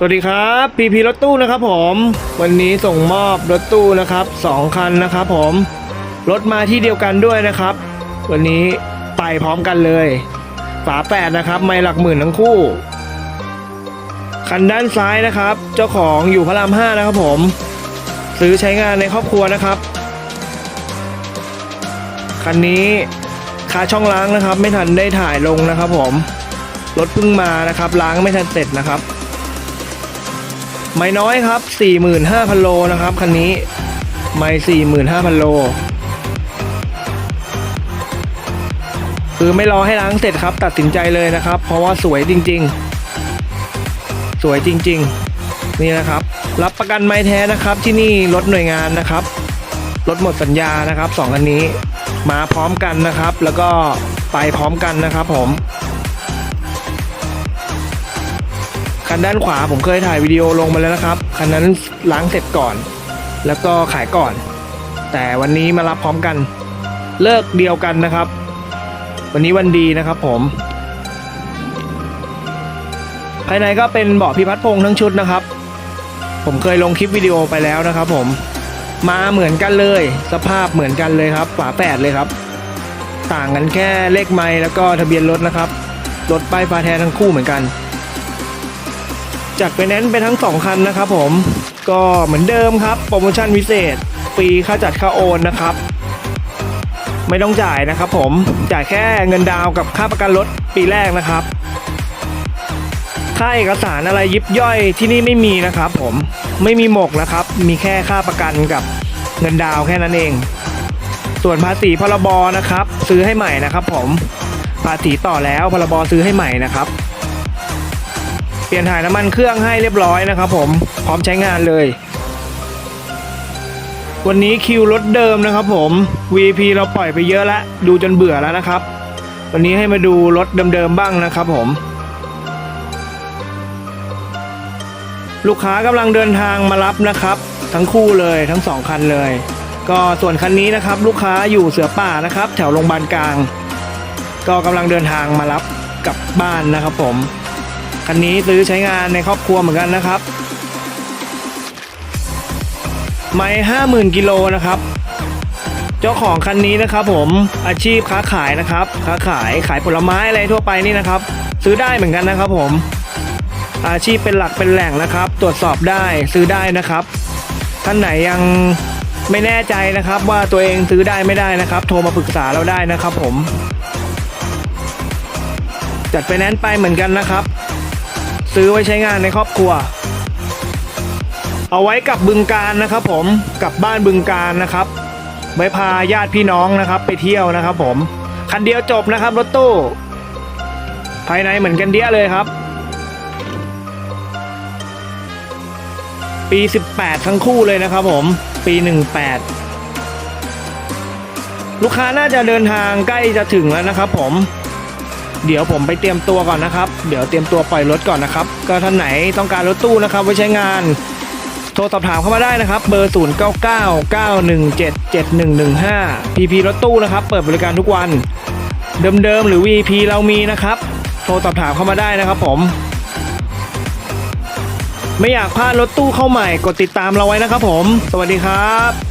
สวัสดีครับพีพีรถตู้นะครับผม วันนี้ส่งมอบรถตู้นะครับสองคันนะครับผม รถมาที่เดียวกันด้วยนะครับ วันนี้ไปพร้อมกันเลย ฝาแปดนะครับไม่หลักหมื่นทั้งคู่ คันด้านซ้ายนะครับ เจ้าของอยู่พระรามห้านะครับผม ซื้อใช้งานในครอบครัวนะครับ คันนี้คาช่องล้างนะครับ ไม่ทันได้ถ่ายลงนะครับผม รถเพิ่งมานะครับ ล้างไม่ทันเสร็จนะครับ ไม่น้อยครับ 45,000 โลนะครับคันนี้ ไม่ 45,000 โล คือไม่รอให้ล้างเสร็จครับ ตัดสินใจเลยนะครับ เพราะว่าสวยจริง ๆ สวยจริง ๆ นี่นะครับ รับประกันไม้แท้นะครับที่นี่รถหน่วยงานนะครับ รถหมดสัญญานะครับสองคันนี้ มาพร้อมกันนะครับ แล้วก็ไปพร้อมกันนะครับผม คันด้านขวาผมเคยถ่ายวิดีโอลงมาแล้วนะครับ คันนั้นล้างเสร็จก่อน แล้วก็ขายก่อน แต่วันนี้มารับพร้อมกัน เลิกเดียวกันนะครับ วันนี้วันดีนะครับผม ภายในก็เป็นเบาะพิพัฒน์พงษ์ทั้งชุดนะครับ ผมเคยลงคลิปวิดีโอไปแล้วนะครับ ผม มาเหมือนกันเลย สภาพเหมือนกันเลยครับฝาแปดเลยครับ ต่างกันแค่เลขไม้แล้วก็ทะเบียนรถนะครับรถป้ายฟ้าแท้ทั้งคู่เหมือนกัน จัดไปแนนซ์ไปทั้งสองคันนะครับผมก็เหมือนเดิมครับ โปรโมชั่นพิเศษฟรีค่าจัดค่าโอนนะครับ ไม่ต้องจ่ายนะครับผมจ่ายแค่เงินดาวกับค่าประกันรถปีแรกนะครับ ค่าเอกสารอะไรยิบย่อยที่นี่ไม่มีนะครับผมไม่มีหมกนะครับ มีแค่ค่าประกันกับเงินดาวแค่นั้นเอง ส่วนภาษีพรบนะครับ ซื้อให้ใหม่นะครับ ผมภาษีต่อแล้วพรบซื้อให้ใหม่นะครับ เปลี่ยนถ่ายน้ำมันเครื่องให้เรียบร้อยนะครับผมพร้อมใช้งานเลย วันนี้คิวรถเดิมนะครับผม VP เราปล่อยไปเยอะล้วดูจนเบื่อแล้วนะครับ วันนี้ให้มาดูรถเดิมๆบ้างนะครับผม ลูกค้ากำลังเดินทางมารับนะครับ ทั้งคู่เลยทั้งสองคันเลย ก็ส่วนคันนี้นะครับ ลูกค้าอยู่เสือป่านะครับ แถวโรงพยาบาลกลาง ก็กำลังเดินทางมารับกลับบ้านนะครับผม คันนี้ซื้อใช้งานในครอบครัวเหมือนกันนะครับ ไม่ห้าหมื่นกิโลนะครับ เจ้าของคันนี้นะครับ ผมอาชีพค้าขายนะครับ ค้าขายขายผลไม้อะไรทั่วไปนี่นะครับ ซื้อได้เหมือนกันนะครับ ผม อาชีพเป็นหลักเป็นแหล่งนะครับ ตรวจสอบได้ซื้อได้นะครับ ท่านไหนยังไม่แน่ใจนะครับว่าตัวเองซื้อได้ไม่ได้นะครับ โทรมาปรึกษาเราได้นะครับ ผม จัดไปแนนซ์ไปเหมือนกันนะครับ ซื้อไว้ใช้งานในครอบครัว เอาไว้กับบึงการนะครับ ผมกับบ้านบึงการนะครับ ไว้พาญาติพี่น้องนะครับ ไปเที่ยวนะครับ ผมคันเดียวจบนะครับรถตู้ ภายในเหมือนกันเดียเลยครับ ปี 18 ทั้งคู่เลยนะครับ ผม ปี 18 ลูกค้าน่าจะเดินทางใกล้จะถึงแล้วนะครับ ผม เดี๋ยวผมไปเตรียมตัวก่อนนะครับ เดี๋ยวเตรียมตัวปล่อยรถก่อนนะครับ ก็ท่านไหนต้องการรถตู้นะครับไว้ใช้งาน โทรสอบถามเข้ามาได้นะครับ เบอร์ 0 9 9 9 1 7 7 1 1 5 PP รถตู้นะครับ เปิดบริการทุกวัน เดิมๆหรือ VP เรามีนะครับ โทรสอบถามเข้ามาได้นะครับผม ไม่อยากพลาดรถตู้เข้าใหม่ กดติดตามเราไว้นะครับผม สวัสดีครับ